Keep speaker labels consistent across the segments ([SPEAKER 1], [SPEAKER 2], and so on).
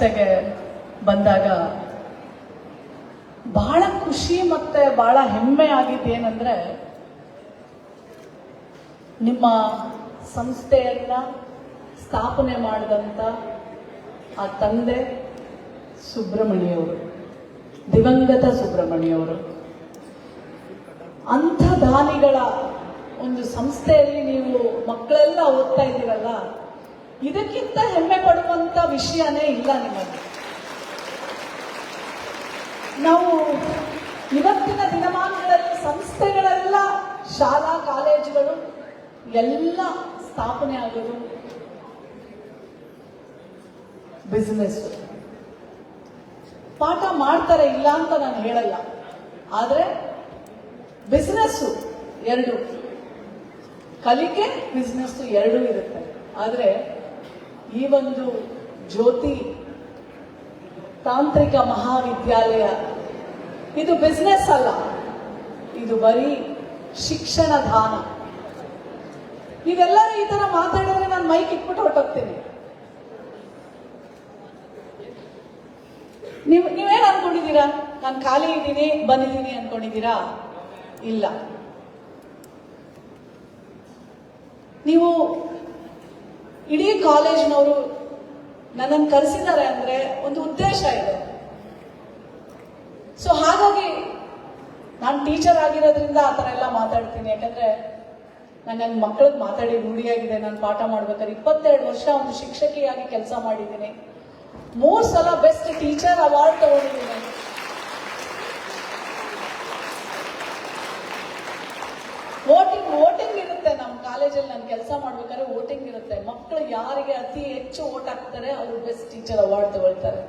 [SPEAKER 1] ಸಂಸ್ಥೆಗೆ ಬಂದಾಗ ಬಹಳ ಖುಷಿ ಮತ್ತೆ ಬಹಳ ಹೆಮ್ಮೆ ಆಗಿದ್ದು ಏನಂದ್ರೆ ನಿಮ್ಮ ಸಂಸ್ಥೆಯನ್ನ ಸ್ಥಾಪನೆ ಮಾಡಿದಂತ ಆ ತಂದೆ ಸುಬ್ರಹ್ಮಣ್ಯವರು, ದಿವಂಗತ ಸುಬ್ರಹ್ಮಣ್ಯವರು. ಅಂಥ ದಾನಿಗಳ ಒಂದು ಸಂಸ್ಥೆಯಲ್ಲಿ ನೀವು ಮಕ್ಕಳೆಲ್ಲ ಓದ್ತಾ ಇದ್ದೀರಲ್ಲ ಇದಕ್ಕಿಂತ ಹೆಮ್ಮೆ ಪಡುವಂತ ವಿಷಯನೇ ಇಲ್ಲ ನಿಮಗೆ. ನಾವು ಇವತ್ತಿನ ದಿನಮಾನಗಳಲ್ಲಿ ಸಂಸ್ಥೆಗಳೆಲ್ಲ, ಶಾಲಾ ಕಾಲೇಜುಗಳು, ಎಲ್ಲ ಸ್ಥಾಪನೆ ಆಗೋದು ಬಿಸ್ನೆಸ್ ಪಾಠ ಮಾಡ್ತಾರೆ ಇಲ್ಲ ಅಂತ ನಾನು ಹೇಳಲ್ಲ. ಆದರೆ ಬಿಸ್ನೆಸ್ಸು ಎರಡು. ಕಲಿಕೆ ಬಿಸ್ನೆಸ್ ಎರಡೂ ಇರುತ್ತೆ. ಆದ್ರೆ ಈ ಒಂದು ಜ್ಯೋತಿ ತಾಂತ್ರಿಕ ಮಹಾವಿದ್ಯಾಲಯ. ಇದು ಬಿಸ್ನೆಸ್ ಅಲ್ಲ. ಇದು ಬರೀ ಶಿಕ್ಷಣ ದಾನ. ನೀವೆಲ್ಲರೂ ಈ ತರ ಮಾತಾಡಿದ್ರೆ ನಾನು ಮೈಕ್ ಇಟ್ಬಿಟ್ಟು ಹೊಟ್ಟೋಗ್ತೀನಿ ನೀವು, ನೀವೇನು ಅನ್ಕೊಂಡಿದ್ದೀರಾ? ನಾನು ಖಾಲಿ ಇದ್ದೀನಿ, ಬಂದಿದ್ದೀನಿ ಅನ್ಕೊಂಡಿದ್ದೀರಾ? ಇಲ್ಲ. ನೀವು ಇಡೀ ಕಾಲೇಜ್ನವರು ನನ್ನನ್ನು ಕರೆಸಿದ್ದಾರೆ ಅಂದ್ರೆ ಒಂದು ಉದ್ದೇಶ ಇದೆ. ಸೊ ಹಾಗಾಗಿ ನಾನು ಟೀಚರ್ ಆಗಿರೋದ್ರಿಂದ ಆ ಥರ ಎಲ್ಲ ಮಾತಾಡ್ತೀನಿ. ಯಾಕಂದ್ರೆ ನಾನು ನನ್ನ ಮಕ್ಕಳಿಗೆ ಮಾತಾಡಿ ರೂಢಿಯಾಗಿದೆ ನಾನು ಪಾಠ ಮಾಡ್ಬೇಕಾದ್ರೆ ಇಪ್ಪತ್ತೆರಡು ವರ್ಷ ಒಂದು ಶಿಕ್ಷಕಿಯಾಗಿ ಕೆಲಸ ಮಾಡಿದ್ದೀನಿ. ಮೂರು ಸಲ ಬೆಸ್ಟ್ ಟೀಚರ್ ಅವಾರ್ಡ್ ತಗೊಂಡಿದ್ದೀನಿ ವೋಟಿಂಗ್ ವೋಟಿಂಗ್ ಇರುತ್ತೆ ನಮ್ಮ ಕಾಲೇಜಲ್ಲಿ ನಾನು ಕೆಲಸ ಮಾಡ್ಬೇಕಾದ್ರೆ ವೋಟಿಂಗ್ ಇರುತ್ತೆ. ಮಕ್ಕಳು ಯಾರಿಗೆ ಅತಿ ಹೆಚ್ಚು ವೋಟ್ ಹಾಕ್ತಾರೆ, ಅವರು ಬೆಸ್ಟ್ ಟೀಚರ್ ಅವಾರ್ಡ್ ತಗೊಳ್ತಾರೆ.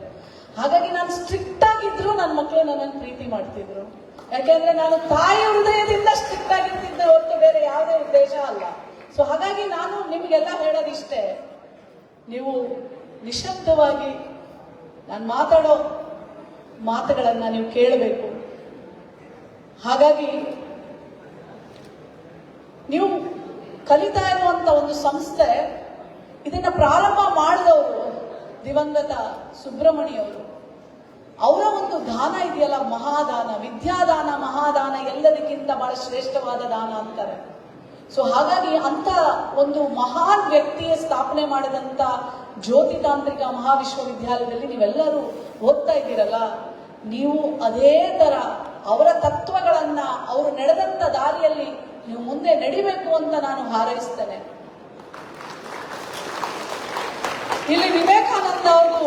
[SPEAKER 1] ಹಾಗಾಗಿ ನಾನು ಸ್ಟ್ರಿಕ್ಟ್ ಆಗಿದ್ರು ನನ್ನ ಮಕ್ಕಳು ನನ್ನನ್ನು ಪ್ರೀತಿ ಮಾಡ್ತಿದ್ರು. ಯಾಕೆಂದ್ರೆ ನಾನು ತಾಯಿ ಹೃದಯದಿಂದ ಸ್ಟ್ರಿಕ್ಟ್ ಆಗಿರ್ತಿದ್ದೆ ಹೊರತು ಬೇರೆ ಯಾವುದೇ ಉದ್ದೇಶ ಅಲ್ಲ. ಸೊ ಹಾಗಾಗಿ ನಾನು ನಿಮಗೆಲ್ಲ ಹೇಳೋದಿಷ್ಟೇ, ನೀವು ನಿಶಬ್ದವಾಗಿ ನಾನು ಮಾತಾಡೋ ಮಾತುಗಳನ್ನ ನೀವು ಕೇಳಬೇಕು. ಹಾಗಾಗಿ ನೀವು ಕಲಿತಾ ಇರುವಂತ ಒಂದು ಸಂಸ್ಥೆ, ಇದನ್ನ ಪ್ರಾರಂಭ ಮಾಡಿದವರು ದಿವಂಗತ ಸುಬ್ರಹ್ಮಣಿಯವರು. ಅವರ ಒಂದು ದಾನ ಇದೆಯಲ್ಲ, ಮಹಾದಾನ, ವಿದ್ಯಾದಾನ, ಮಹಾದಾನ, ಎಲ್ಲದಕ್ಕಿಂತ ಬಹಳ ಶ್ರೇಷ್ಠವಾದ ದಾನ ಅಂತಾರೆ. ಸೊ ಹಾಗಾಗಿ ಅಂತ ಒಂದು ಮಹಾನ್ ವ್ಯಕ್ತಿಯ ಸ್ಥಾಪನೆ ಮಾಡಿದಂತ ಜ್ಯೋತಿ ತಾಂತ್ರಿಕ ಮಹಾವಿಶ್ವವಿದ್ಯಾಲಯದಲ್ಲಿ ನೀವೆಲ್ಲರೂ ಓದ್ತಾ ಇದ್ದೀರಲ್ಲ, ನೀವು ಅದೇ ತರ ಅವರ ತತ್ವಗಳನ್ನ, ಅವರು ನಡೆದಂತ ದಾರಿಯಲ್ಲಿ ನೀವು ಮುಂದೆ ನಡಿಬೇಕು ಅಂತ ನಾನು ಹಾರೈಸ್ತೇನೆ. ಇಲ್ಲಿ ವಿವೇಕಾನಂದ ಅವರು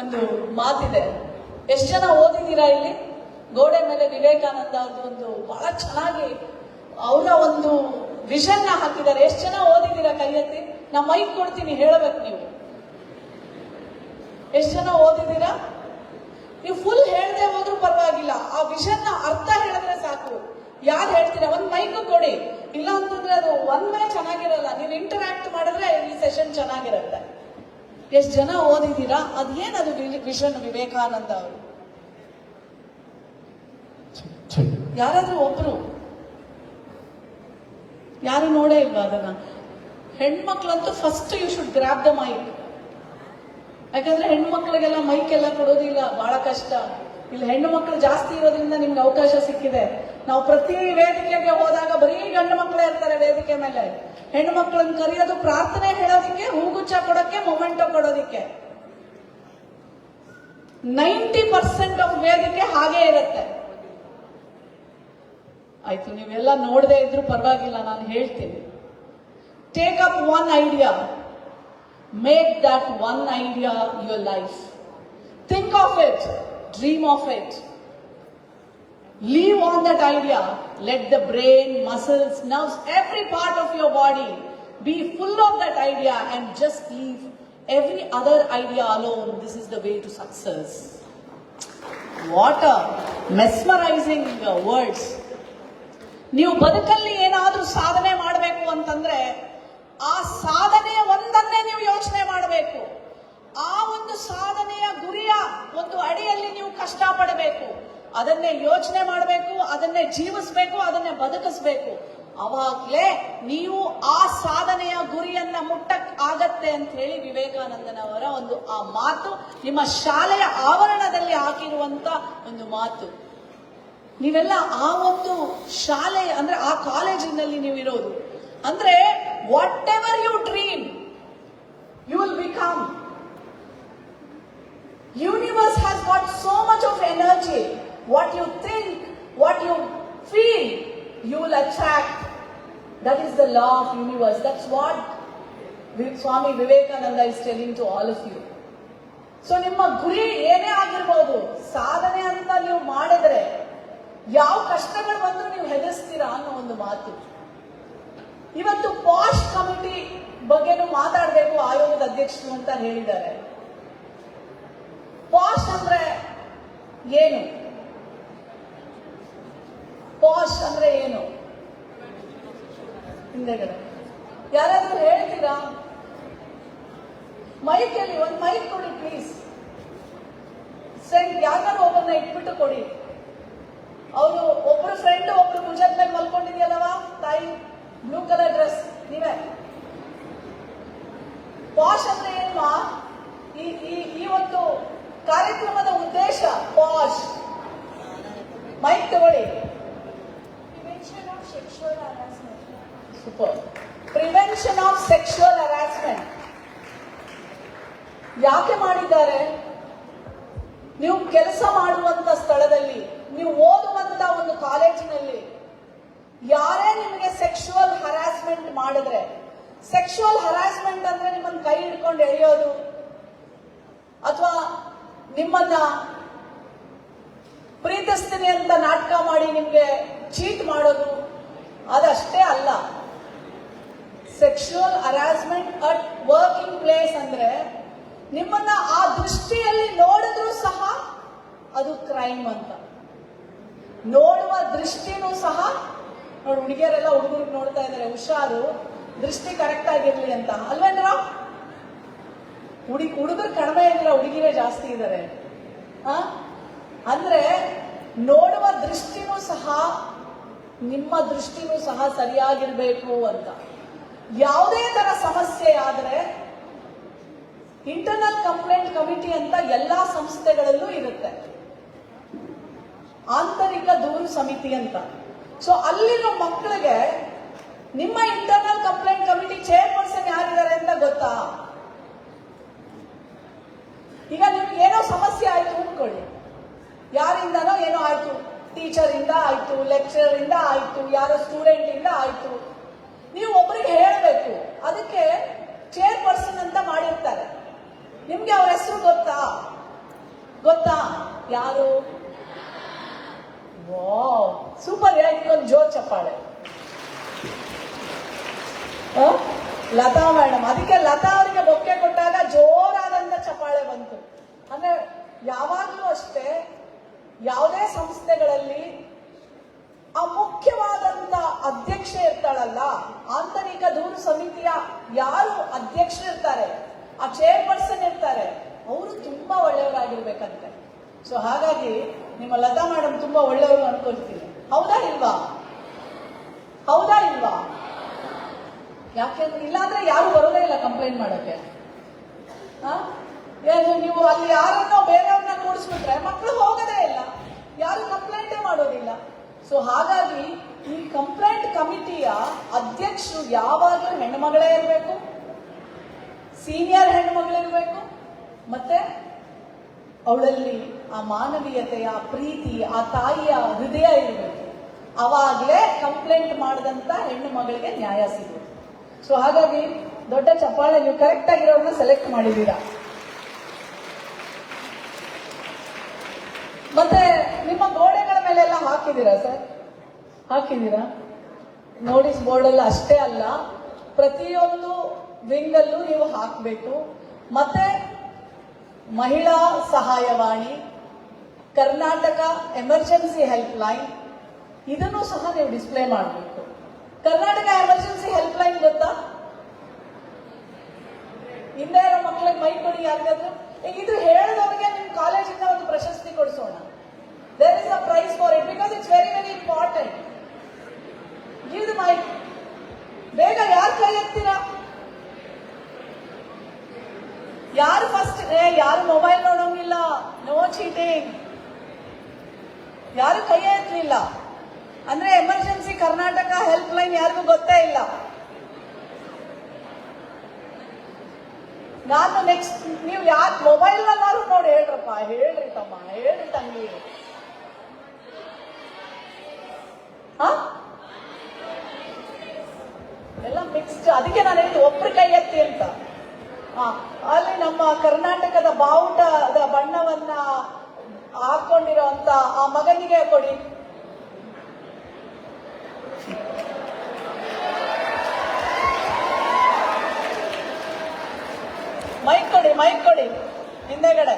[SPEAKER 1] ಒಂದು ಮಾತಿದೆ. ಎಷ್ಟು ಜನ ಓದಿದ್ದೀರಾ ಇಲ್ಲಿ? ಗೋಡೆ ಮೇಲೆ ವಿವೇಕಾನಂದ ಅವ್ರದ್ದು ಒಂದು ಬಹಳ ಚೆನ್ನಾಗಿ ಅವರ ಒಂದು ವಿಷನ್ ಹಾಕಿದ್ದಾರೆ. ಎಷ್ಟು ಜನ ಓದಿದ್ದೀರಾ ಕೈ ಎತ್ತಿ ನಾ ಮೈಕ್ ಕೊಡ್ತೀನಿ, ಹೇಳಬೇಕು ನೀವು. ಎಷ್ಟು ಜನ ಓದಿದ್ದೀರಾ? ನೀವು ಫುಲ್ ಹೇಳದೆ ಹೋದ್ರೂ ಪರವಾಗಿಲ್ಲ. ಆ ವಿಷನ್ ಅರ್ಥ ಹೇಳಿದ್ರೆ ಸಾಕು. ಯಾರು ಹೇಳ್ತೀರಾ, ಒಂದು ಮೈಕ್ ಕೊಡಿ. ಇಲ್ಲ ಅಂತಂದ್ರೆ ಅದು ಒಂದ್ ಮೇಲೆ ಚೆನ್ನಾಗಿರಲ್ಲ. ನೀವು ಇಂಟರಾಕ್ಟ್ ಮಾಡಿದ್ರೆ ಈ ಸೆಷನ್ ಚೆನ್ನಾಗಿರುತ್ತೆ. ಎಷ್ಟು ಜನ ಓದಿದ್ದೀರಾ? ಅದೇನದು ವಿಷನ್ ವಿವೇಕಾನಂದ ಅವರು? ಯಾರಾದ್ರೂ ಒಬ್ರು? ಯಾರು ನೋಡೇ ಇಲ್ವಾ ಅದನ್ನ? ಹೆಣ್ಮಕ್ಳಂತೂ first you should grab the mic ಯಾಕಂದ್ರೆ ಹೆಣ್ಮಕ್ಳಿಗೆಲ್ಲ ಮೈಕ್ ಎಲ್ಲ ಕೊಡೋದಿಲ್ಲ ಬಹಳ ಕಷ್ಟ. ಇಲ್ಲಿ ಹೆಣ್ಣು ಮಕ್ಕಳು ಜಾಸ್ತಿ ಇರೋದ್ರಿಂದ ನಿಮ್ಗೆ ಅವಕಾಶ ಸಿಕ್ಕಿದೆ. ನಾವು ಪ್ರತಿ ವೇದಿಕೆಗೆ ಹೋದಾಗ ಬರೀ ಗಂಡು ಮಕ್ಕಳೇ ಇರ್ತಾರೆ ವೇದಿಕೆ ಮೇಲೆ. ಹೆಣ್ಣು ಮಕ್ಕಳನ್ನ ಕರೆಯೋದು ಪ್ರಾರ್ಥನೆ ಹೇಳೋದಿಕ್ಕೆ, ಹೂಗುಚ್ಛ ಕೊಡೋಕ್ಕೆ, ಮೊಮೆಂಟೋ ಕೊಡೋದಿಕ್ಕೆ. ನೈಂಟಿ ಪರ್ಸೆಂಟ್ ಆಫ್ ವೇದಿಕೆ ಹಾಗೆ ಇರುತ್ತೆ. ಆಯ್ತು, ನೀವೆಲ್ಲ ನೋಡದೆ ಇದ್ರೂ ಪರವಾಗಿಲ್ಲ, ನಾನು ಹೇಳ್ತೀನಿ. Take up one idea make that one idea your life think of it dream of it Leave on that idea. Let the brain, muscles, nerves, every part of your body be full of that idea and just leave every other idea alone. This is the way to success. What a mesmerizing uh, words. ನೀವು ಬದುಕಲ್ಲಿ ಏನಾದರೂ ಸಾಧನೆ ಮಾಡಬೇಕು ಅಂತಂದ್ರೆ ಆ ಸಾಧನೆಯ ಒಂದನ್ನೇ ನೀವು ಯೋಚನೆ ಮಾಡಬೇಕು ಆ ಒಂದು ಸಾಧನೆಯ ಗುರಿಯ ಒಂದು ಅಡಿಯಲ್ಲಿ ನೀವು ಕಷ್ಟಪಡಬೇಕು ಅದನ್ನೇ ಯೋಚನೆ ಮಾಡಬೇಕು, ಅದನ್ನೇ ಜೀವಿಸಬೇಕು, ಅದನ್ನೇ ಬದುಕಿಸ್ಬೇಕು. ಅವಾಗ್ಲೇ ನೀವು ಆ ಸಾಧನೆಯ ಗುರಿಯನ್ನ ಮುಟ್ಟಕ್ ಆಗತ್ತೆ ಅಂತ ಹೇಳಿ ವಿವೇಕಾನಂದನವರ ಒಂದು ಆ ಮಾತು, ನಿಮ್ಮ ಶಾಲೆಯ ಆವರಣದಲ್ಲಿ ಹಾಕಿರುವಂತ ಒಂದು ಮಾತು. ನೀವೆಲ್ಲ ಆ ಒಂದು ಶಾಲೆ, ಅಂದ್ರೆ ಆ ಕಾಲೇಜಿನಲ್ಲಿ ನೀವು ಇರೋದು. ಅಂದ್ರೆ whatever you dream you will become universe has got so much of energy. What you think, what you feel, you will attract. That is the law of universe. That's what Swami Vivekananda is telling to all of you. So ನಿಮ್ಮ ಗುರಿ ಏನೇ ಆಗಿರ್ಬೋದು ಸಾಧನೆ ಅಂತ ನೀವು ಮಾಡಿದ್ರೆ ಯಾವ ಕಷ್ಟಗಳು ಬಂದರೂ ನೀವು ಹೆದರ್ಸ್ತೀರಾ ಅನ್ನೋ ಒಂದು ಮಾತು ಇವತ್ತು ಪಾಸ್ಟ್ ಕಮಿಟಿ ಬಗ್ಗೆನೂ ಮಾತಾಡಬೇಕು ಆಯೋಗದ ಅಧ್ಯಕ್ಷರು ಅಂತ ಹೇಳಿದ್ದಾರೆ ಪಾಶ್ ಅಂದ್ರೆ ಏನು ಪಾಶ್ ಅಂದ್ರೆ ಏನು? ಹಿಂದೆಗಡೆ. ಯಾರಾದ್ರೂ ಹೇಳ್ತೀರಾ? ಮೈಕಲ್ಲಿ ಒಂದು ಮೈಕ್ ಕೊಡಿ ಪ್ಲೀಸ್ ಸೆಂಟ್ ಯಾರು ಒಬ್ಬರನ್ನ ಇಟ್ಬಿಟ್ಟು ಕೊಡಿ. ಅವರು ಒಬ್ರು ಫ್ರೆಂಡ್ ಒಬ್ರು ಭುಜದ ಮೇಲೆ ಮಲ್ಕೊಂಡಿದ್ಯಲ್ಲವ? ತಾಯಿ ಬ್ಲೂ ಕಲರ್ ಡ್ರೆಸ್ ನೀವೇ. ಪಾಶ್ ಅಂದ್ರೆ ಏನು ಈ ಈ ಈ ಒಂದು ಕಾರ್ಯಕ್ರಮದ ಉದ್ದೇಶ ಪಾಶ್ ಮೈಕ್ ತಗೊಳ್ಳಿ
[SPEAKER 2] Prevention of sexual harassment.
[SPEAKER 1] Super prevention of sexual harassment ಯಾಕೆ ಮಾಡಿದ್ದಾರೆ ನೀವು ಕೆಲಸ ಮಾಡುವಂತ ಸ್ಥಳದಲ್ಲಿ ನೀವು ಓದುವಂತ ಒಂದು ಕಾಲೇಜಿನಲ್ಲಿ ಯಾರೇ ನಿಮಗೆ ಸೆಕ್ಷುವಲ್ ಹರಾಸ್ಮೆಂಟ್ ಮಾಡಿದ್ರೆ ಸೆಕ್ಷುವಲ್ ಹರಾಸ್ಮೆಂಟ್ ಅಂದ್ರೆ ನಿಮ್ಮನ್ನ ಕೈ ಹಿಡ್ಕೊಂಡು ಎಳೆಯೋದು ಅಥವಾ ನಿಮ್ಮನ್ನ ಪ್ರೀತಿಸ್ತೀನಿ ಅಂತ ನಾಟಕ ಮಾಡಿ ನಿಮ್ಗೆ ಚೀಟ್ ಮಾಡೋದು ಅದಷ್ಟೇ ಅಲ್ಲ sexual harassment at working place ಅಂದ್ರೆ ನಿಮ್ಮನ್ನ ಆ ದೃಷ್ಟಿಯಲ್ಲಿ ನೋಡಿದ್ರು ಸಹ ಅದು ಕ್ರೈಮ್ ಅಂತ ನೋಡುವ ದೃಷ್ಟಿನೂ ಸಹ ನೋಡಿ ಹುಡುಗಿಯರೆಲ್ಲ ಹುಡುಗರಿಗೆ ನೋಡ್ತಾ ಇದ್ದಾರೆ ಹುಷಾರು ದೃಷ್ಟಿ ಕರೆಕ್ಟ್ ಆಗಿರ್ಲಿ ಅಂತ ಅಲ್ವೇಂದ್ರ ಹುಡುಗಿ ಹುಡುಗರು ಕಡಿಮೆ ಇದ್ರೆ ಹುಡುಗಿರೇ ಜಾಸ್ತಿ ಇದ್ದಾರೆ? ಅಂದ್ರೆ ನೋಡುವ ದೃಷ್ಟಿನೂ ಸಹ, ನಿಮ್ಮ ದೃಷ್ಟಿನೂ ಸಹ ಸರಿಯಾಗಿರ್ಬೇಕು ಅಂತ. ಯಾವುದೇ ತರ ಸಮಸ್ಯೆ ಆದ್ರೆ ಇಂಟರ್ನಲ್ ಕಂಪ್ಲೇಂಟ್ ಕಮಿಟಿ ಅಂತ ಎಲ್ಲಾ ಸಂಸ್ಥೆಗಳಲ್ಲೂ ಇರುತ್ತೆ. ಆಂತರಿಕ ದೂರು ಸಮಿತಿ ಅಂತ. ಸೊ ಅಲ್ಲಿರೋ ಮಕ್ಕಳಿಗೆ ನಿಮ್ಮ ಇಂಟರ್ನಲ್ ಕಂಪ್ಲೇಂಟ್ ಕಮಿಟಿ ಚೇರ್ಪರ್ಸನ್ ಯಾರಿದ್ದಾರೆ ಅಂತ ಗೊತ್ತಾ? ಈಗ ನಿಮ್ಗೆ ಏನೋ ಸಮಸ್ಯೆ ಆಯ್ತು ಅಂದ್ಕೊಳ್ಳಿ ಯಾರಿಂದನೋ ಏನೋ ಆಯ್ತು. ಟೀಚರ್ ಇಂದ ಆಯ್ತು ಇಂದ ಆಯ್ತು, ಯಾರೋ ಸ್ಟೂಡೆಂಟ್ ಇಂದ ಆಯ್ತು. ನೀವು ಒಬ್ಬರಿಗೆ ಹೇಳಬೇಕು. ಅದಕ್ಕೆ ಚೇರ್ ಪರ್ಸನ್ ಅಂತ ಮಾಡಿರ್ತಾರೆ. ನಿಮ್ಗೆ ಅವ್ರ ಹೆಸರು ಗೊತ್ತಾ? ಗೊತ್ತಾ? ಯಾರು? ಸೂಪರ್ ಒಂದು ಜೋರ್ ಚಪ್ಪಾಳೆ? ಲತಾ ಮೇಡಮ್, ಅದಕ್ಕೆ ಲತಾ ಅವರಿಗೆ ಬೊಕ್ಕೆ ಜೋರಾದಂತ ಬಂತು. ಅಂದ್ರೆ ಯಾವಾಗಲೂ ಅಷ್ಟೇ ಯಾವುದೇ ಸಂಸ್ಥೆಗಳಲ್ಲಿ ಆ ಮುಖ್ಯವಾದಂತ ಅಧ್ಯಕ್ಷ ಇರ್ತಾಳಲ್ಲ, ಆಂತರಿಕ ದೂರು ಸಮಿತಿಯ ಯಾರು ಅಧ್ಯಕ್ಷೆ ಇರ್ತಾರೆ, ಆ ಚೇರ್ಪರ್ಸನ್ ಇರ್ತಾರೆ, ಅವರು ತುಂಬಾ ಒಳ್ಳೆಯವರಾಗಿರ್ಬೇಕಂತೆ. ಸೊ ಹಾಗಾಗಿ ನಿಮ್ಮ ಲತಾ ಮೇಡಮ್ ತುಂಬಾ ಒಳ್ಳೆಯವರು ಅನ್ಕೊಳ್ತೀನಿ. ಹೌದಾ ಇಲ್ವಾ? ಹೌದಾ ಇಲ್ವಾ? ಯಾಕೆ? ಇಲ್ಲಾಂದ್ರೆ ಯಾರು ಬರೋದೇ ಇಲ್ಲ ಕಂಪ್ಲೇಂಟ್ ಮಾಡೋಕೆ. ಆ? ಏನು ನೀವು ಅಲ್ಲಿ ಯಾರನ್ನೋ ಬೇರೆಯವ್ರನ್ನ ಕೂಡಿಸ್ಬಿಟ್ರೆ ಮಕ್ಕಳು ಹೋಗೋದೇ ಇಲ್ಲ. ಯಾರು ಕಂಪ್ಲೇಂಟೇ ಮಾಡೋದಿಲ್ಲ. ಸೊ ಹಾಗಾಗಿ ಈ ಕಂಪ್ಲೇಂಟ್ ಕಮಿಟಿಯ ಅಧ್ಯಕ್ಷರು ಯಾವಾಗಲೂ ಹೆಣ್ಮಗಳೇ ಇರಬೇಕು. ಸೀನಿಯರ್ ಹೆಣ್ಮಗಳಿರ್ಬೇಕು ಮತ್ತೆ ಅವಳಲ್ಲಿ ಆ ಮಾನವೀಯತೆಯ, ಪ್ರೀತಿ, ಆ ತಾಯಿಯ ಹೃದಯ ಇರಬೇಕು. ಅವಾಗಲೇ ಕಂಪ್ಲೇಂಟ್ ಮಾಡಿದಂತ ಹೆಣ್ಣು ಮಗಳಿಗೆ ನ್ಯಾಯ ಸಿಗುತ್ತೆ. ಸೊ ಹಾಗಾಗಿ ದೊಡ್ಡ ಚಪ್ಪಾಳೆ ನೀವು ಕರೆಕ್ಟ್ ಆಗಿರೋರನ್ನ ಸೆಲೆಕ್ಟ್ ಮಾಡಿದ್ದೀರಾ ಮತ್ತೆ ನಿಮ್ಮ ಗೋಡೆಗಳ ಮೇಲೆಲ್ಲ ಹಾಕಿದ್ದೀರಾ ಸರ್? ಹಾಕಿದ್ದೀರಾ? ನೋಟಿಸ್ ಬೋರ್ಡ್ ಅಲ್ಲಿ ಅಷ್ಟೇ ಅಲ್ಲ, ಪ್ರತಿಯೊಂದು ವಿಂಗ್ ಅಲ್ಲೂ ನೀವು ಹಾಕಬೇಕು. ಮತ್ತೆ ಮಹಿಳಾ ಸಹಾಯವಾಣಿ, ಕರ್ನಾಟಕ ಎಮರ್ಜೆನ್ಸಿ ಹೆಲ್ಪ್ ಲೈನ್ ಇದನ್ನು ಸಹ ನೀವು ಡಿಸ್ಪ್ಲೇ ಮಾಡಬೇಕು. ಕರ್ನಾಟಕ ಎಮರ್ಜೆನ್ಸಿ ಹೆಲ್ಪ್ ಲೈನ್ ಗೊತ್ತಾ? ಹಿಂದೆ ಇರೋ ಮಕ್ಕಳಿಗೆ ಮೈ ಕೊಡಿ ಯಾರಿಗಾದ್ರೂ. ಇದು ಹೇಳಿದವರಿಗೆ ನಿಮ್ ಕಾಲೇಜಿಂದ ಒಂದು ಪ್ರಶಸ್ತಿ ಕೊಡಿಸೋಣ. There is a prize for it because it's very very important give the mic ಬೇಗ ಯಾರು ಕೈ ಎತ್ತೀರಾ? ಯಾರು ಫಸ್ಟ್ ಏ, ಯಾರು ಮೊಬೈಲ್ ನೋಡೋಂಗಿಲ್ಲ? ನೋ ಚೀಟಿಂಗ್ ಯಾರು ಕೈ ಎತ್ತಲಿಲ್ಲ ಅಂದ್ರೆ ಎಮರ್ಜೆನ್ಸಿ ಕರ್ನಾಟಕ ಹೆಲ್ಪ್ ಲೈನ್ ಯಾರಿಗೂ ಗೊತ್ತೇ ಇಲ್ಲ. ನಾನು ನೆಕ್ಸ್ಟ್ ನೀವು ಯಾಕೆ ಮೊಬೈಲ್ ನಲ್ಲಾರು ನೋಡಿ ಹೇಳ್ರಪ್ಪ? ಹೇಳ್ರಿ ತಮ್ಮ, ಹೇಳ್ರಿ ತಂಗಿ ಹ? ಎಲ್ಲ ಮಿಕ್ಸ್ಡ್ ಅದಕ್ಕೆ ನಾನು ಹೇಳಿದ್ದು ಒಬ್ರು ಕೈ ಎತ್ತಿ ಅಂತ. ಅಲ್ಲಿ ನಮ್ಮ ಕರ್ನಾಟಕದ ಬಾವುಟದ ಬಣ್ಣವನ್ನ ಹಾಕೊಂಡಿರೋಂತ ಆ ಮಗನಿಗೆ ಕೊಡಿ. ಮೈಕ್ ಕೊಡಿ ಮೈಕ್ ಕೊಡಿ. ಹಿಂದೆಗಡೆ.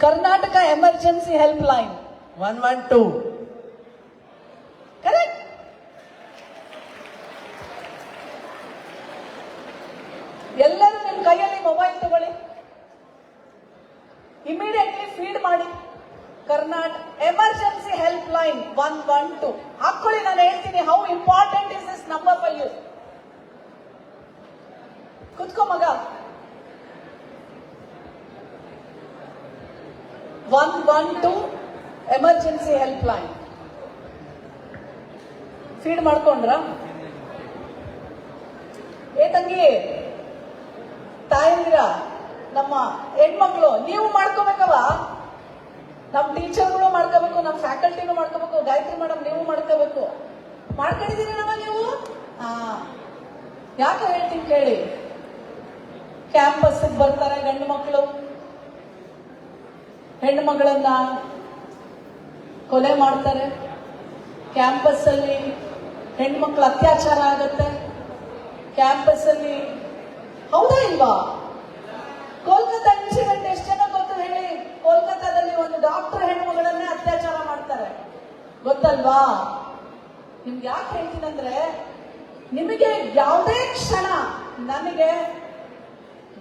[SPEAKER 1] Karnataka emergency helpline one one two ಯಾಕೆ ಹೇಳ್ತೀನಿ ಕೇಳಿ? ಕ್ಯಾಂಪಸ್ ಬರ್ತಾರೆ ಗಂಡು ಮಕ್ಕಳು ಹೆಣ್ಣು ಮಗಳನ್ನ ಕೊಲೆ ಮಾಡ್ತಾರೆ. ಕ್ಯಾಂಪಸ್ ಅಲ್ಲಿ ಹೆಣ್ಮಕ್ಳು ಅತ್ಯಾಚಾರ ಆಗುತ್ತೆ. ಕ್ಯಾಂಪಸ್ ಅಲ್ಲಿ ಹೌದಾ ಇಲ್ವಾ? ಕೋಲ್ಕತ್ತಾ ಇನ್ಸಿಡೆಂಟ್ ಎಷ್ಟು ಜನ ಗೊತ್ತು ಹೇಳಿ? ಕೋಲ್ಕತ್ತಾದಲ್ಲಿ ಒಂದು ಡಾಕ್ಟರ್ ಹೆಣ್ಮಗಳನ್ನೇ ಅತ್ಯಾಚಾರ ಮಾಡ್ತಾರೆ. ಗೊತ್ತಲ್ವಾ? ನಿಮ್ಗೆ ಯಾಕೆ ಹೇಳ್ತೀನಂದ್ರೆ ನಿಮಗೆ ಯಾವುದೇ ಕ್ಷಣ ನನಗೆ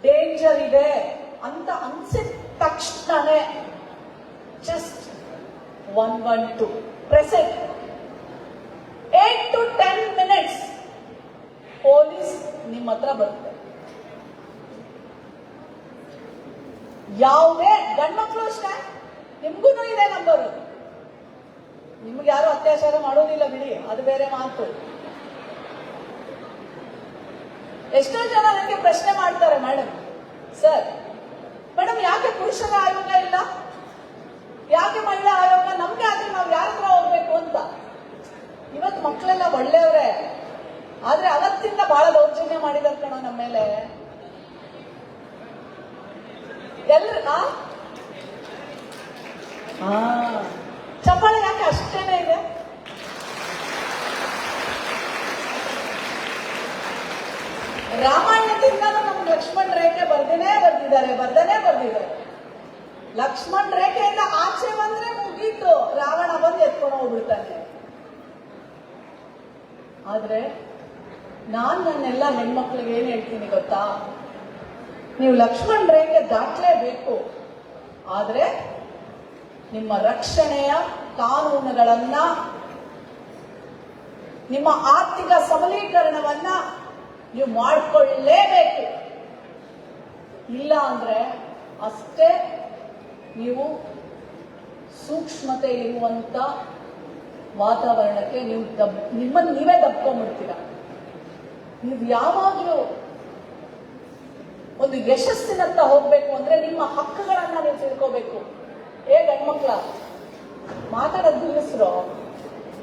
[SPEAKER 1] ಡೇಂಜರ್ ಇದೆ ಅಂತ ಅನ್ಸಿದ ತಕ್ಷಣನೇ just one one two present eight two ten minutes police ನಿಮ್ಮ ಹತ್ರ ಬರುತ್ತೆ. ಯಾವುದೇ ಗಂಡ್ಮಕ್ಳು ಅಷ್ಟೇ ನಿಮ್ಗೂ ಇದೆ ನಂಬರ್ ನಿಮ್ಗೆ ಯಾರು ಅತ್ಯಾಚಾರ ಮಾಡೋದಿಲ್ಲ ಬಿಡಿ, ಅದು ಬೇರೆ ಮಾತು. ಎಷ್ಟೋ ಜನ ನನಗೆ ಪ್ರಶ್ನೆ ಮಾಡ್ತಾರೆ ಮೇಡಮ್ ಸರ್ ಮೇಡಮ್ ಯಾಕೆ ಪುರುಷರ ಆಯೋಗ ಇಲ್ಲ? ಯಾಕೆ ಮಹಿಳಾ ಆಯೋಗ ನಮ್ಗೆ ಆದ್ರೆ ನಾವು ಯಾರ ಹತ್ರ ಹೋಗ್ಬೇಕು ಅಂತ. ಇವತ್ತು ಮಕ್ಕಳೆಲ್ಲ ಒಳ್ಳೆಯವರೇ. ಆದ್ರೆ ಅವತ್ತಿಂದ ಬಹಳ ದೌರ್ಜನ್ಯ ಮಾಡಿದಾರೆ ಕಣೋ ನಮ್ಮ ಮೇಲೆ. ಎಲ್ರ. ಚಪ್ಪಾಳೆ ಯಾಕೆ ಅಷ್ಟೇನೆ ಇದೆ? ರಾಮಾಯಣದಿಂದ ನಮ್ಗೆ ಲಕ್ಷ್ಮಣ್ ರೇಖೆ ಬರ್ದೇನೆ ಬರ್ದಿದ್ದಾರೆ ಬರ್ದೇನೆ ಬರ್ದಿದ್ದಾರೆ ಲಕ್ಷ್ಮಣ್ ರೇಖೆಯಿಂದ ಆಚೆ ಬಂದ್ರೆ ಮುಗೀತು. ರಾವಣ ಬಂದು ಎತ್ಕೊಂಡು ಹೋಗ್ಬಿಡ್ತಾನೆ. ಆದ್ರೆ ನಾನ್ ನನ್ನೆಲ್ಲ ಹೆಣ್ಮಕ್ಳಿಗೆ ಏನ್ ಹೇಳ್ತೀನಿ ಗೊತ್ತಾ? ನೀವು ಲಕ್ಷ್ಮಣ್ ರೇಖೆ ದಾಟ್ಲೇಬೇಕು. ಆದ್ರೆ ನಿಮ್ಮ ರಕ್ಷಣೆಯ ಕಾನೂನುಗಳನ್ನ, ನಿಮ್ಮ ಆರ್ಥಿಕ ಸಬಲೀಕರಣವನ್ನ ನೀವು ಮಾಡ್ಕೊಳ್ಳೇಬೇಕು. ಇಲ್ಲ ಅಂದ್ರೆ ಅಷ್ಟೇ ನೀವು ಸೂಕ್ಷ್ಮತೆ ಇರುವಂತ ವಾತಾವರಣಕ್ಕೆ ನೀವು ದಬ್, ನಿಮ್ಮನ್ನು ನೀವೇ ದಬ್ಕೊಂಡ್ಬಿಡ್ತೀರ. ನೀವು ಯಾವಾಗಲೂ ಒಂದು ಯಶಸ್ಸಿನತ್ತ ಹೋಗ್ಬೇಕು ಅಂದ್ರೆ ನಿಮ್ಮ ಹಕ್ಕುಗಳನ್ನ ನೀವು ತಿಳ್ಕೋಬೇಕು. ಏ ಗಂಡ್ಮಕ್ಳ, ಮಾತಾಡೋದು ನಿಲ್ಲಿಸ್ರು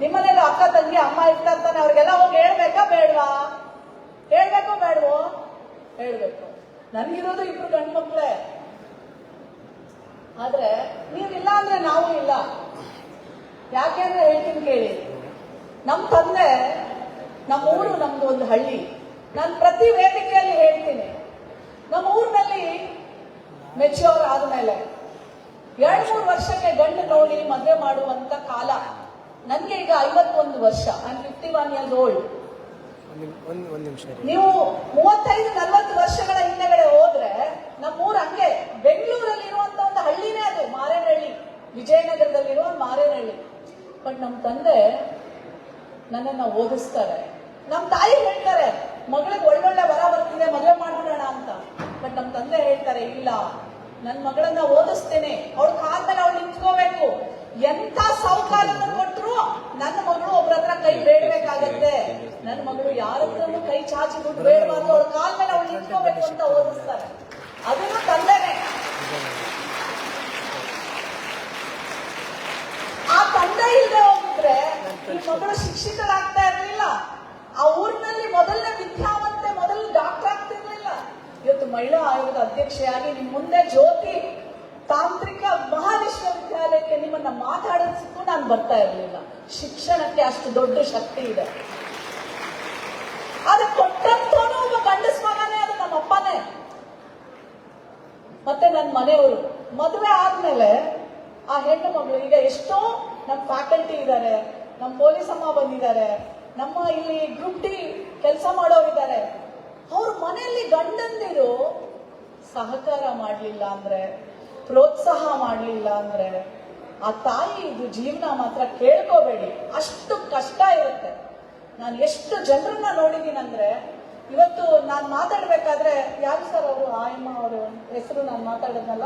[SPEAKER 1] ನಿಮ್ಮನೆಲ್ಲ ಅಕ್ಕ ತಂಗಿ, ಅಮ್ಮ ಇರ್ತಾ ಇರ್ತಾನೆ, ಅವ್ರಿಗೆಲ್ಲ ಹೋಗಿ ಹೇಳ್ಬೇಕಾ ಬೇಡವಾ? ಹೇಳ್ಬೇಕೋ ಬೇಡವೋ? ಹೇಳ್ಬೇಕು. ನನ್ಗಿರೋದು ಇಬ್ರು ಗಂಡ್ಮಕ್ಳೇ. ಆದ್ರೆ ನೀವಿಲ್ಲ ಅಂದ್ರೆ ನಾವು ಇಲ್ಲ. ಯಾಕೆ ಅಂದ್ರೆ ಹೇಳ್ತೀನಿ ಕೇಳಿ. ನಮ್ಮ ತಂದೆ ನಮ್ಮ ಊರು ನಮ್ದು ಒಂದು ಹಳ್ಳಿ. ನಾನು ಪ್ರತಿ ವೇದಿಕೆಯಲ್ಲಿ ಹೇಳ್ತೀನಿ. ನಮ್ಮ ಊರಿನಲ್ಲಿ ಮೆಚ್ಯೂರ್ ಆದ್ಮೇಲೆ ಎರಡ್ ಮೂರು ವರ್ಷಕ್ಕೆ ಗಂಡು ನೋಡಿ ಮದುವೆ ಮಾಡುವಂತ ಕಾಲ. ನನ್ಗೆ ಈಗ ಐವತ್ತೊಂದು ವರ್ಷ. I fifty one years old
[SPEAKER 3] ಒಂದು ಒಂದು ನಿಮಿಷ
[SPEAKER 1] ನೀವು ಮೂವತ್ತೈದು, ನಲವತ್ತು ವರ್ಷಗಳ ಹಿಂದೆಗಡೆ ಹೋದ್ರೆ ನಮ್ಮೂರು ಹಂಗೆ ಬೆಂಗಳೂರಲ್ಲಿ ಇರುವಂತ ಒಂದು ಹಳ್ಳಿನೇ ಅದು, ಮಾರೇನಹಳ್ಳಿ. ವಿಜಯನಗರದಲ್ಲಿರುವ ಒಂದು ಮಾರೇನಹಳ್ಳಿ. ಬಟ್ ನಮ್ಮ ತಂದೆ ನನ್ನನ್ನ ಓದಿಸ್ತಾರೆ. ನಮ್ಮ ತಾಯಿ ಹೇಳ್ತಾರೆ, ಮಗಳಿಗೆ ಒಳ್ಳೊಳ್ಳೆ ವರ ಬರ್ತಿದೆ, ಮದುವೆ ಮಾಡ್ಬಿಡೋಣ ಅಂತ. ಬಟ್ ನಮ್ಮ ತಂದೆ ಹೇಳ್ತಾರೆ, ಇಲ್ಲ ನನ್ನ ಮಗಳನ್ನ ಓದಿಸ್ತೇನೆ. ಅವ್ಳ ಕಾಲ್ದಲ್ಲಿ ಮೇಲೆ ಅವ್ಳು ನಿಂತ್ಕೋಬೇಕು. ಎಂತ ಸೌಕರ್ಯ ಕೊಟ್ಟರು ನನ್ನ ಮಗಳು ಒಬ್ರ ಹತ್ರ ಕೈ ಬೇಡಬೇಕಾಗತ್ತೆ. ನನ್ನ ಮಗಳು ಯಾರ ಹತ್ರನೂ ಕೈ ಚಾಚಿ ದುಡ್ಡು ಬೇಡಬಾರ್ದು ಅವ್ರ ಕಾಲ ಮೇಲೆ ಅವಳು ನಿಂತ್ಕೋಬೇಕು ಅಂತ ಓದಿಸ್ತಾರೆ. ಅದನ್ನು ತಂದೆನೆ. ಆ ತಂದೆ ಇಲ್ಲದೆ ಹೋಗಿದ್ರೆ ಈ ಮಗಳು ಶಿಕ್ಷಿತರಾಗ್ತಾ ಇರಲಿಲ್ಲ. ಆ ಊರಿನಲ್ಲಿ ಮೊದಲನೇ ವಿದ್ಯಾವಂತೆ ಮೊದಲು ಡಾಕ್ಟರ್ ಆಗ್ತಿರ್ಲಿಲ್ಲ. ಇವತ್ತು ಮಹಿಳಾ ಆಯೋಗದ ಅಧ್ಯಕ್ಷೆಯಾಗಿ ನಿಮ್ ಮುಂದೆ ಜ್ಯೋತಿ ತಾಂತ್ರಿಕ ಮಹಾವಿಶ್ವವಿದ್ಯಾಲಯಕ್ಕೆ ನಿಮ್ಮನ್ನ ಸಿಕ್ಕು ನಾನು ಬರ್ತಾ ಇರಲಿಲ್ಲ. ಶಿಕ್ಷಣಕ್ಕೆ ಅಷ್ಟು ದೊಡ್ಡ ಶಕ್ತಿ ಇದೆ. ಅದು ಕೊಟ್ಟಂತೋನು ಒಬ್ಬ ಗಂಡಸ್ ಮಗನೇ ಅದು ನಮ್ಮ ಅಪ್ಪನೇ. ಮತ್ತೆ ನನ್ನ ಮನೆಯವರು. ಮದುವೆ ಆದ್ಮೇಲೆ ಆ ಹೆಣ್ಣು ಮಗಳು, ಈಗ ಎಷ್ಟೋ ನಮ್ಮ ಫ್ಯಾಕಲ್ಟಿ ಇದ್ದಾರೆ ನಮ್ಮ ಪೊಲೀಸ್ ಅಮ್ಮ ಬಂದಿದ್ದಾರೆ, ನಮ್ಮ ಇಲ್ಲಿ ಗ್ರೂಪ್ ಡಿ ಕೆಲಸ ಮಾಡೋರಿದ್ದಾರೆ ಅವ್ರ ಮನೆಯಲ್ಲಿ ಗಂಡಂದಿರು ಸಹಕಾರ ಮಾಡಲಿಲ್ಲ ಅಂದ್ರೆ, ಪ್ರೋತ್ಸಾಹ ಮಾಡಲಿಲ್ಲ ಅಂದ್ರೆ ಆ ತಾಯಿ ಇದು ಜೀವನ ಮಾತ್ರ ಕೇಳ್ಕೋಬೇಡಿ. ಅಷ್ಟು ಕಷ್ಟ ಇರುತ್ತೆ. ನಾನು ಎಷ್ಟು ಜನರನ್ನ ನೋಡಿದ್ದೀನಿ ಅಂದ್ರೆ, ಇವತ್ತು ನಾನು ಮಾತಾಡ್ಬೇಕಾದ್ರೆ ಯಾರು ಸರ್ ಅವರು? ಆಯಮ್ಮ ಅವರು ಹೆಸರು ನಾನು ಮಾತಾಡಿದ್ನಲ್ಲ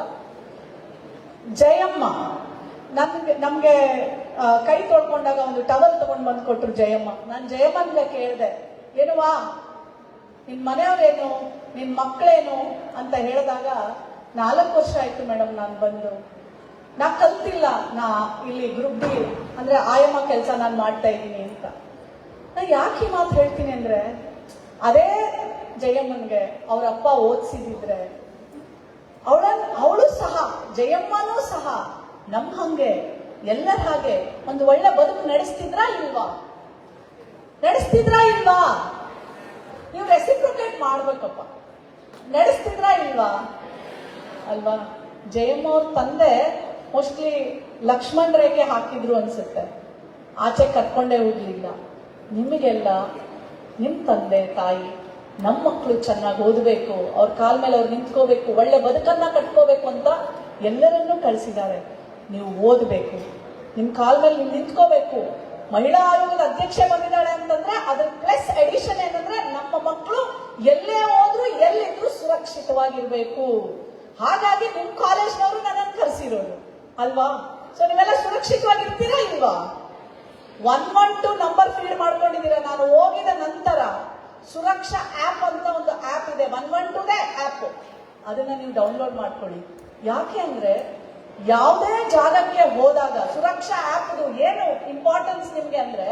[SPEAKER 1] ಜಯಮ್ಮ. ನಮ್ಗೆ ನಮ್ಗೆ ಕೈ ತೊಳ್ಕೊಂಡಾಗ ಒಂದು ಟವಲ್ ತಗೊಂಡ್ ಬಂದು ಕೊಟ್ರು ಜಯಮ್ಮ. ನಾನು ಜಯಮ್ಮನ್ಗೆ ಕೇಳಿದೆ. ಏನುವಾ ನಿನ್ ಮನೆಯವ್ರೇನು? ನಿನ್ ಮಕ್ಕಳೇನು ಅಂತ ಹೇಳಿದಾಗ ನಾಲ್ಕು ವರ್ಷ ಆಯ್ತು ಮೇಡಮ್ ನಾನು ಬಂದು. ನಾ ಕಲ್ತಿಲ್ಲ. ನಾ ಇಲ್ಲಿ ಗ್ರೂಪ್ ಡಿ ಅಂದ್ರೆ ಆಯಮ್ಮ ಕೆಲಸ ನಾನು ಮಾಡ್ತಾ ಇದ್ದೀನಿ ಅಂತ. ನಾ ಯಾಕೆ ಈ ಮಾತು ಹೇಳ್ತೀನಿ ಅಂದ್ರೆ, ಅದೇ ಜಯಮ್ಮನ್ಗೆ ಅವ್ರ ಅಪ್ಪ ಓದಿಸಿದಿದ್ರೆ, ಅವಳ, ಅವಳು ಸಹ, ಜಯಮ್ಮನೂ ಸಹ ನಮ್ ಹಂಗೆ, ಎಲ್ಲರ ಹಾಗೆ ಒಂದು ಒಳ್ಳೆ ಬದುಕು ನಡೆಸ್ತಿದ್ರಾ ಇಲ್ವಾ? ನಡೆಸ್ತಿದ್ರಾ ಇಲ್ವಾ? ನೀವು ರೆಸಿಪ್ರೋಕೇಟ್ ಮಾಡ್ಬೇಕಪ್ಪ. ನಡೆಸ್ತಿದ್ರಾ ಇಲ್ವಾ? ಅಲ್ವಾ? ಜಯಮ್ಮ ಅವ್ರ ತಂದೆ ಮೋಸ್ಟ್ಲಿ ಲಕ್ಷ್ಮಣ್ ರೇಖೆ ಹಾಕಿದ್ರು ಅನ್ಸುತ್ತೆ. ಆಚೆ ಕರ್ಕೊಂಡೇ ಹೋಗ್ಲಿಲ್ಲ. ನಿಮಗೆಲ್ಲ ನಿಮ್ ತಂದೆ, ತಾಯಿ ನಮ್ಮ ಮಕ್ಕಳು ಚೆನ್ನಾಗಿ ಓದಬೇಕು, ಅವ್ರ ಕಾಲ ಮೇಲೆ ಅವ್ರು ನಿಂತ್ಕೋಬೇಕು, ಒಳ್ಳೆ ಬದುಕನ್ನ ಕಟ್ಕೋಬೇಕು ಅಂತ ಎಲ್ಲರನ್ನೂ ಕಳಿಸಿದ್ದಾರೆ. ನೀವು ಓದಬೇಕು, ನಿಮ್ ಕಾಲ ಮೇಲೆ ನೀವು ನಿಂತ್ಕೋಬೇಕು. ಮಹಿಳಾ ಆಯೋಗದ ಅಧ್ಯಕ್ಷೆ ಬಂದಿದ್ದಾಳೆ ಅಂತಂದ್ರೆ ಅದ್ರ ಪ್ಲಸ್ ಎಡಿಷನ್ ಏನಂದ್ರೆ ನಮ್ಮ ಮಕ್ಕಳು ಎಲ್ಲೇ ಹೋದ್ರು ಎಲ್ಲಿದ್ರು ಸುರಕ್ಷಿತವಾಗಿರ್ಬೇಕು. ಹಾಗಾಗಿ ನಿಮ್ ಕಾಲೇಜ್ನವರು ನನ್ನನ್ನು ಕರೆಸಿರೋರು ಅಲ್ವಾ? ಸೊ ನೀವೆಲ್ಲ ಸುರಕ್ಷಿತವಾಗಿರ್ತೀರಾ ಇಲ್ವಾ? One one two number feed ಮಾಡ್ಕೊಂಡಿದ್ದೀರಾ ನಾನು ಹೋಗಿದ ನಂತರ ಸುರಕ್ಷಾ ಆಪ್ ಅಂತ ಒಂದು ಆಪ್ ಇದೆ. One one two the app ಅದನ್ನ ನೀವು ಡೌನ್ಲೋಡ್ ಮಾಡ್ಕೊಳ್ಳಿ. ಯಾಕೆ ಅಂದ್ರೆ ಯಾವುದೇ ಜಾಗಕ್ಕೆ ಹೋದಾಗ ಸುರಕ್ಷಾ ಆಪ್ ಏನು ಇಂಪಾರ್ಟೆನ್ಸ್ ನಿಮಗೆ ಅಂದ್ರೆ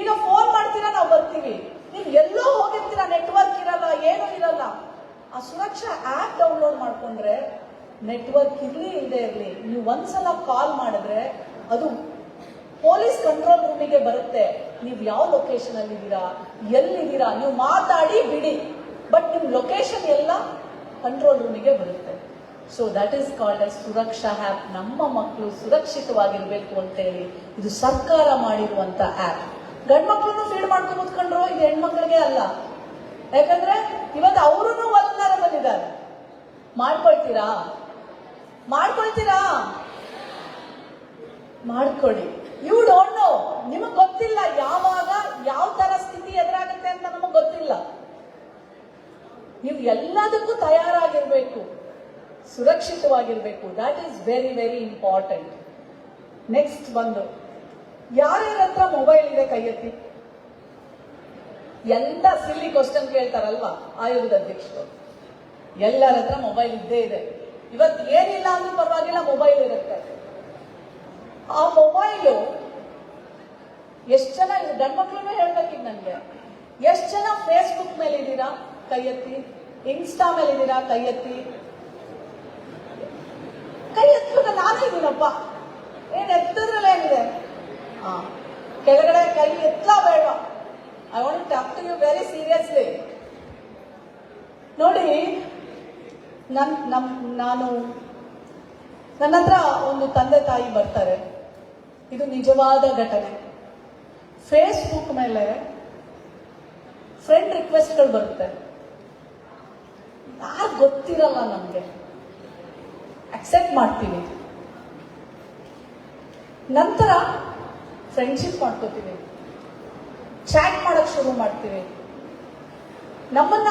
[SPEAKER 1] ಈಗ ಫೋನ್ ಮಾಡ್ತೀರಾ ನಾವು ಬರ್ತೀವಿ. ನೀವು ಎಲ್ಲೋ ಹೋಗಿರ್ತೀರಾ ನೆಟ್ವರ್ಕ್ ಇರಲ್ಲ, ಏನೂ ಇರಲ್ಲ. ಆ ಸುರಕ್ಷಾ ಆಪ್ ಡೌನ್ಲೋಡ್ ಮಾಡ್ಕೊಂಡ್ರೆ ನೆಟ್ವರ್ಕ್ ಇರಲಿ, ಇಲ್ಲದೆ ಇರಲಿ, ನೀವು ಒಂದ್ಸಲ ಕಾಲ್ ಮಾಡಿದ್ರೆ ಅದು ಪೊಲೀಸ್ ಕಂಟ್ರೋಲ್ ರೂಮಿಗೆ ಬರುತ್ತೆ. ನೀವು ಯಾವ ಲೊಕೇಶನ್ ಅಲ್ಲಿ ಇದ್ದೀರಾ ಎಲ್ಲಿದ್ದೀರಾ ನೀವು ಮಾತಾಡಿ ಬಿಡಿ. ಬಟ್ ನಿಮ್ ಲೊಕೇಶನ್ ಎಲ್ಲ ಕಂಟ್ರೋಲ್ ರೂಮಿಗೆ ಬರುತ್ತೆ. So that is called as Suraksha app ನಮ್ಮ ಮಕ್ಕಳು ಸುರಕ್ಷಿತವಾಗಿರ್ಬೇಕು ಅಂತೇಳಿ ಇದು ಸರ್ಕಾರ ಮಾಡಿರುವಂತ ಆ್ಯಪ್ ಗಂಡ್ ಮಕ್ಕಳನ್ನು ಫೀಡ್ ಮಾಡ್ಕೊಂಡು ಕೂತ್ಕೊಂಡ್ರು, ಇದು ಹೆಣ್ಮಕ್ಳಿಗೆ ಅಲ್ಲ. ಯಾಕಂದ್ರೆ ಇವತ್ತು ಅವರು ವಲ್ನರಬಲ್ ಬಂದಿದ್ದಾರೆ ಮಾಡ್ಕೊಳ್ತೀರಾ? ಮಾಡ್ಕೊಳ್ತೀರಾ? ಮಾಡ್ಕೊಳ್ಳಿ. ಯು ಡೋಂಟ್ ನೋ ನಿಮಗ್ ಗೊತ್ತಿಲ್ಲ ಯಾವಾಗ ಯಾವ ತರ ಸ್ಥಿತಿ ಎದುರಾಗುತ್ತೆ ಅಂತ ನಮಗ್ ಗೊತ್ತಿಲ್ಲ. ನೀವು ಎಲ್ಲದಕ್ಕೂ ತಯಾರಾಗಿರ್ಬೇಕು. ಸುರಕ್ಷಿತವಾಗಿರ್ಬೇಕು. That is very very important next ಬಂದು ಯಾರ್ಯಾರ ಹತ್ರ ಮೊಬೈಲ್ ಇದೆ ಕೈ ಎತ್ತಿ? ಎಂತ ಸಿಲ್ಲಿ ಕ್ವಶನ್ ಕೇಳ್ತಾರಲ್ವಾ? ಆಯೋಗದ ಅಧ್ಯಕ್ಷರು. ಎಲ್ಲರ ಹತ್ರ ಮೊಬೈಲ್ ಇದ್ದೇ ಇದೆ. ಇವತ್ತು ಏನಿಲ್ಲ ಅಂದ್ರೂ ಪರವಾಗಿಲ್ಲ ಮೊಬೈಲ್ ಇರುತ್ತೆ. ಆ ಮೊಬೈಲು ಎಷ್ಟು ಜನ ಇದು ಗಂಡ್ಮಕ್ಳು ಹೇಳ್ಬೇಕಿದ್ ನನಗೆ. ಎಷ್ಟು ಜನ ಫೇಸ್ಬುಕ್ ಮೇಲೆ ಇದ್ದೀರಾ ಕೈ ಎತ್ತಿ. ಇನ್ಸ್ಟಾ ಮೇಲೆ ಇದ್ದೀರಾ ಕೈ ಎತ್ತಿ. ಕೈ ಎತ್ಬೇಕು ನಾನೇ ಇದ್ದೀನಪ್ಪ. ಏನ್ ಎತ್ತದ್ರಲ್ಲಿ ಏನಿದೆ? ಹಾ ಕೆಳಗಡೆ ಕೈ ಎತ್ತಲ ಬೇಡ. I want talk to you very seriously ನೋಡಿ ನನ್, ನಮ್, ನಾನು ನನ್ನ ಹತ್ರ ಒಂದು ತಂದೆ ತಾಯಿ ಬರ್ತಾರೆ. ಇದು ನಿಜವಾದ ಘಟನೆ. ಫೇಸ್ಬುಕ್ ಮೇಲೆ ಫ್ರೆಂಡ್ ರಿಕ್ವೆಸ್ಟ್ಗಳು ಬರುತ್ತೆ. ಯಾರು ಗೊತ್ತಿರಲ್ಲ ನಮಗೆ. ಅಕ್ಸೆಪ್ಟ್ ಮಾಡ್ತೀವಿ ನಂತರ ಫ್ರೆಂಡ್ಶಿಪ್ ಮಾಡ್ಕೋತೀವಿ ಚಾಟ್ ಮಾಡಕ್ ಶುರು ಮಾಡ್ತೀವಿ ನಮ್ಮನ್ನ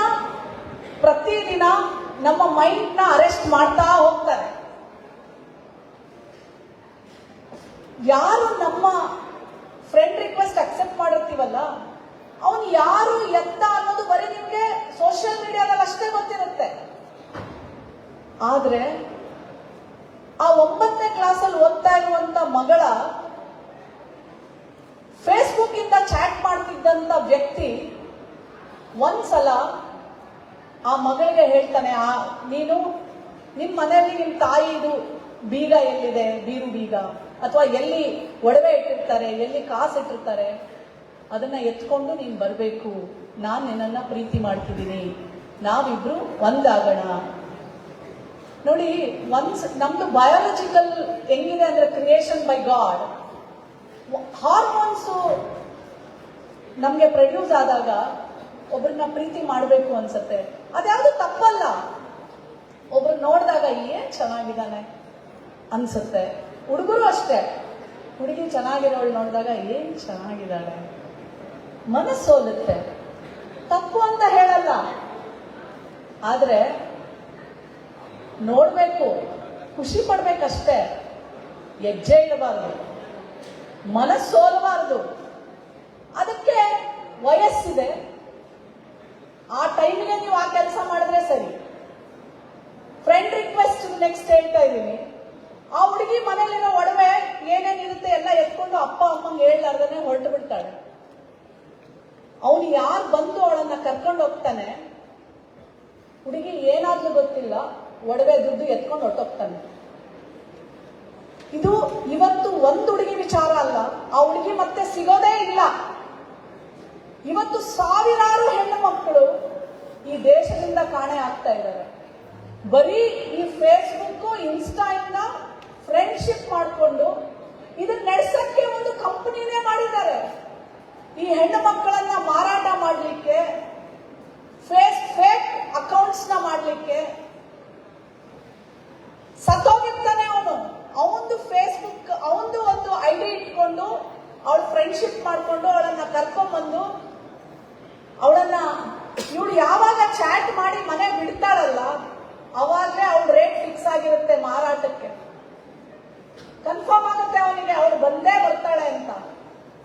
[SPEAKER 1] ಪ್ರತಿದಿನ ನಮ್ಮ ಮೈಂಡ್ನ ಅರೆಸ್ಟ್ ಮಾಡ್ತಾ ಹೋಗ್ತಾರೆ. ಯಾರು ನಮ್ಮ ಫ್ರೆಂಡ್ ರಿಕ್ವೆಸ್ಟ್ ಅಕ್ಸೆಪ್ಟ್ ಮಾಡಿರ್ತೀವಲ್ಲ, ಅವನು ಯಾರು ಎತ್ತ ಅನ್ನೋದು ಬರೀ ನಿಮಗೆ ಸೋಷಿಯಲ್ ಮೀಡಿಯಾದಲ್ಲಿ ಅಷ್ಟೇ ಗೊತ್ತಿರುತ್ತೆ. ಆದ್ರೆ, ಆ ಒಂಬತ್ತನೇ ಕ್ಲಾಸಲ್ಲಿ ಓದ್ತಾ ಇರುವಂತ ಮಗಳ ಫೇಸ್ಬುಕ್ ಇಂದ ಚಾಟ್ ಮಾಡ್ತಿದ್ದಂತ ವ್ಯಕ್ತಿ ಒಂದ್ಸಲ ಆ ಮಗಳಿಗೆ ಹೇಳ್ತಾನೆ, ಆ, ನೀನು ನಿಮ್ ಮನೆಯಲ್ಲಿ ನಿಮ್ ತಾಯಿದು ಬೀಗ ಎಲ್ಲಿದೆ? ಬೀರು ಬೀಗ. ಅಥವಾ ಎಲ್ಲಿ ಒಡವೆ ಇಟ್ಟಿರ್ತಾರೆ, ಎಲ್ಲಿ ಕಾಸು ಇಟ್ಟಿರ್ತಾರೆ, ಅದನ್ನ ಎತ್ಕೊಂಡು ನೀನ್ ಬರಬೇಕು. ನಾನು ನಿನ್ನನ್ನ ಪ್ರೀತಿ ಮಾಡ್ತಿದ್ದೀನಿ. ನಾವಿಬ್ರು ಒಂದಾಗೋಣ. ನೋಡಿ ಒನ್ಸ್ ನಮ್ದು ಬಯಾಲಜಿಕಲ್ ಹೆಂಗಿದೆ ಅಂದ್ರೆ ಕ್ರಿಯೇಷನ್ ಬೈ ಗಾಡ್ ಹಾರ್ಮೋನ್ಸು ನಮ್ಗೆ ಪ್ರೊಡ್ಯೂಸ್ ಆದಾಗ ಒಬ್ರನ್ನ ಪ್ರೀತಿ ಮಾಡಬೇಕು ಅನ್ಸತ್ತೆ. ಅದ್ಯಾವುದು ತಪ್ಪಲ್ಲ. ಒಬ್ರು ನೋಡಿದಾಗ ಏನ್ ಚೆನ್ನಾಗಿದ್ದಾನೆ ಅನ್ಸುತ್ತೆ. ಹುಡುಗರು ಅಷ್ಟೇ. ಹುಡುಗಿ ಚೆನ್ನಾಗಿರೋಳು ನೋಡಿದಾಗ ಏನ್ ಚೆನ್ನಾಗಿದ್ದಾಳೆ. ಮನಸ್ಸೋಲುತ್ತೆ ತಪ್ಪು ಅಂತ ಹೇಳಲ್ಲ. ಆದ್ರೆ ನೋಡ್ಬೇಕು, ಖುಷಿ ಪಡ್ಬೇಕಷ್ಟೇ. ಹೆಜ್ಜೆ ಇಡಬಾರ್ದು ಮನಸ್ಸೋಲಬಾರ್ದು ಅದಕ್ಕೆ ವಯಸ್ಸಿದೆ. ಆ ಟೈಮಿಗೆ ನೀವು ಆ ಕೆಲಸ ಮಾಡಿದ್ರೆ ಸರಿ. ಫ್ರೆಂಡ್ ರಿಕ್ವೆಸ್ಟ್ ನೆಕ್ಸ್ಟ್ ಹೇಳ್ತಾ ಇದ್ದೀನಿ. ಆ ಹುಡುಗಿ ಮನೇಲಿರೋ ಒಡವೆ ಏನೇನಿರುತ್ತೆ ಎಲ್ಲ ಎತ್ಕೊಂಡು ಅಪ್ಪ, ಅಮ್ಮಂಗೆ ಹೇಳ್ಲಾರ್ದನೆ ಹೊರಟು ಬಿಡ್ತಾಳೆ. ಅವನು ಯಾರು ಬಂದು ಅವಳನ್ನ ಕರ್ಕೊಂಡು ಹೋಗ್ತಾನೆ? ಹುಡುಗಿ ಏನಾದ್ರೂ ಗೊತ್ತಿಲ್ಲ, ಒಡವೆ ದುಡ್ಡು ಎತ್ಕೊಂಡು ಹೊರಟೋಗ್ತಾನೆ. ಇದು ಇವತ್ತು ಒಂದು ಹುಡುಗಿ ವಿಚಾರ ಅಲ್ಲ. ಆ ಹುಡುಗಿ ಮತ್ತೆ ಸಿಗೋದೇ ಇಲ್ಲ. ಇವತ್ತು ಸಾವಿರಾರು ಹೆಣ್ಣು ಮಕ್ಕಳು ಈ ದೇಶದಿಂದ ಕಾಣೆ ಆಗ್ತಾ ಇದ್ದಾರೆ. ಬರೀ ಈ ಫೇಸ್ಬುಕ್ ಇನ್ಸ್ಟಾ ಇಂದ ಫ್ರೆಂಡ್ಶಿಪ್ ಮಾಡಿಕೊಂಡು ಇದನ್ನ ನಡೆಸಕ್ಕೆ ಒಂದು ಕಂಪನಿನೇ ಮಾಡಿದ್ದಾರೆ. ಈ ಹೆಣ್ಣು ಮಕ್ಕಳನ್ನ ಮಾರಾಟ ಮಾಡಲಿಕ್ಕೆ ಫೇಸ್ ಫೇಕ್ ಅಕೌಂಟ್ಸ್ನ ಮಾಡಲಿಕ್ಕೆ. ಸತ್ತೋಗಿರ್ತಾನೆ ಅವನು. ಅವನು ಫೇಸ್ಬುಕ್ ಅವನು ಒಂದು ಐಡಿ ಇಟ್ಕೊಂಡು ಅವಳು ಫ್ರೆಂಡ್ಶಿಪ್ ಮಾಡಿಕೊಂಡು ಅವಳನ್ನ ಕರ್ಕೊಂಡ್ಬಂದು ಅವಳನ್ನ ಇವಳು ಯಾವಾಗ ಚಾಟ್ ಮಾಡಿ ಮನೆ ಬಿಡ್ತಾಳಲ್ಲ, ಅವಾಗಲೇ ಅವಳ ರೇಟ್ ಫಿಕ್ಸ್ ಆಗಿರುತ್ತೆ ಮಾರಾಟಕ್ಕೆ. ಕನ್ಫರ್ಮ್ ಆಗುತ್ತೆ ಅವನಿಗೆ, ಅವಳು ಬಂದೇ ಬರ್ತಾಳೆ ಅಂತ.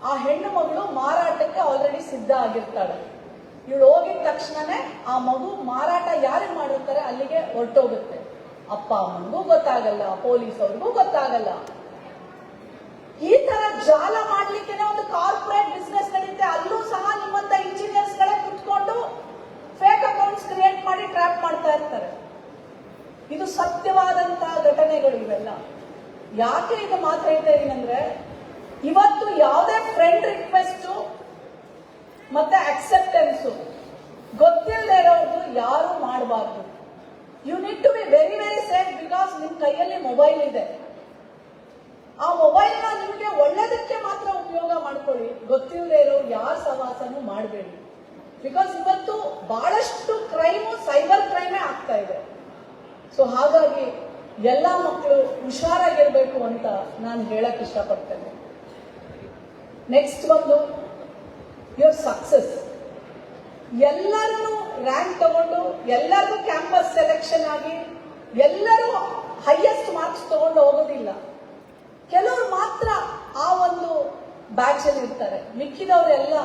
[SPEAKER 1] ಆ ಹೆಣ್ಣು ಮಗಳು ಮಾರಾಟಕ್ಕೆ ಆಲ್ರೆಡಿ ಸಿದ್ಧ ಆಗಿರ್ತಾಳೆ. ಇವಳು ಹೋಗಿದ ತಕ್ಷಣನೇ ಆ ಮಗು ಮಾರಾಟ ಯಾರಿಗೆ ಮಾಡಿರ್ತಾರೆ, ಅಲ್ಲಿಗೆ ಹೊರಟೋಗುತ್ತೆ. ಅಪ್ಪ ಅಮ್ಮನಿಗೂ ಗೊತ್ತಾಗಲ್ಲ ಪೊಲೀಸ್ ಅವ್ರಿಗೂ ಗೊತ್ತಾಗಲ್ಲ. ಈ ತರ ಜಾಲ ಮಾಡ್ಲಿಕ್ಕೆ ಒಂದು ಕಾರ್ಪೊರೇಟ್ ಬಿಸ್ನೆಸ್ ನಡೀತೆ, ಅಲ್ಲೂ ಸಹ ನಿಮ್ಮಂತ ಫೇಕ್ ಕ್ರಿಯೇಟ್ ಮಾಡಿ ಟ್ರ್ಯಾಪ್ ಮಾಡ್ತಾ ಇರ್ತಾರೆ? ಇದು ಸತ್ಯವಾದಂತಹ ಘಟನೆಗಳು ಇವೆಲ್ಲ. ಯಾಕೆ ಇದು ಮಾತ್ರ ಹೇಳ್ತಾ ಇದೀನಿ ಅಂದ್ರೆ ಇವತ್ತು ಯಾವುದೇ ಫ್ರೆಂಡ್ ರಿಕ್ವೆಸ್ಟ್ ಮತ್ತೆ ಅಕ್ಸೆಪ್ಟೆನ್ಸ್ ಗೊತ್ತಿಲ್ಲದೆ ಇರೋದು ಯಾರು ಮಾಡಬಾರ್ದು. You need to be very very safe because ನಿಮ್ ಕೈಯಲ್ಲಿ ಮೊಬೈಲ್ ಇದೆ. ಆ ಮೊಬೈಲ್ನ ನಿಮಗೆ ಒಳ್ಳೇದಕ್ಕೆ ಮಾತ್ರ ಉಪಯೋಗ ಮಾಡ್ಕೊಳ್ಳಿ. ಗೊತ್ತಿಲ್ಲದೆ ಇರೋ ಯಾರ ಸಹವಾಸನೂ ಮಾಡಬೇಡಿ. ಬಿಕಾಸ್ ಇವತ್ತು ಬಹಳಷ್ಟು ಕ್ರೈಮು ಸೈಬರ್ ಕ್ರೈಮೇ ಆಗ್ತಾ ಇದೆ. ಸೊ ಹಾಗಾಗಿ ಎಲ್ಲ ಮಕ್ಕಳು ಹುಷಾರಾಗಿರ್ಬೇಕು ಅಂತ ನಾನು ಹೇಳಕ್ ಇಷ್ಟಪಡ್ತೇನೆ. ನೆಕ್ಸ್ಟ್ ಒಂದು ಯುವರ್ ಸಕ್ಸಸ್ ಎಲ್ಲರನ್ನು ರ್ಯಾಂಕ್ ತಗೊಂಡು ಎಲ್ಲರಿಗೂ ಕ್ಯಾಂಪಸ್ ಸೆಲೆಕ್ಷನ್ ಆಗಿ, ಎಲ್ಲರೂ ಹೈಯೆಸ್ಟ್ ಮಾರ್ಕ್ಸ್ ತಗೊಂಡು ಹೋಗೋದಿಲ್ಲ. ಕೆಲವರು ಮಾತ್ರ ಆ ಒಂದು ಬ್ಯಾಚ್ ಅಲ್ಲಿ ಇರ್ತಾರೆ. ಮಿಕ್ಕಿದವರೆಲ್ಲ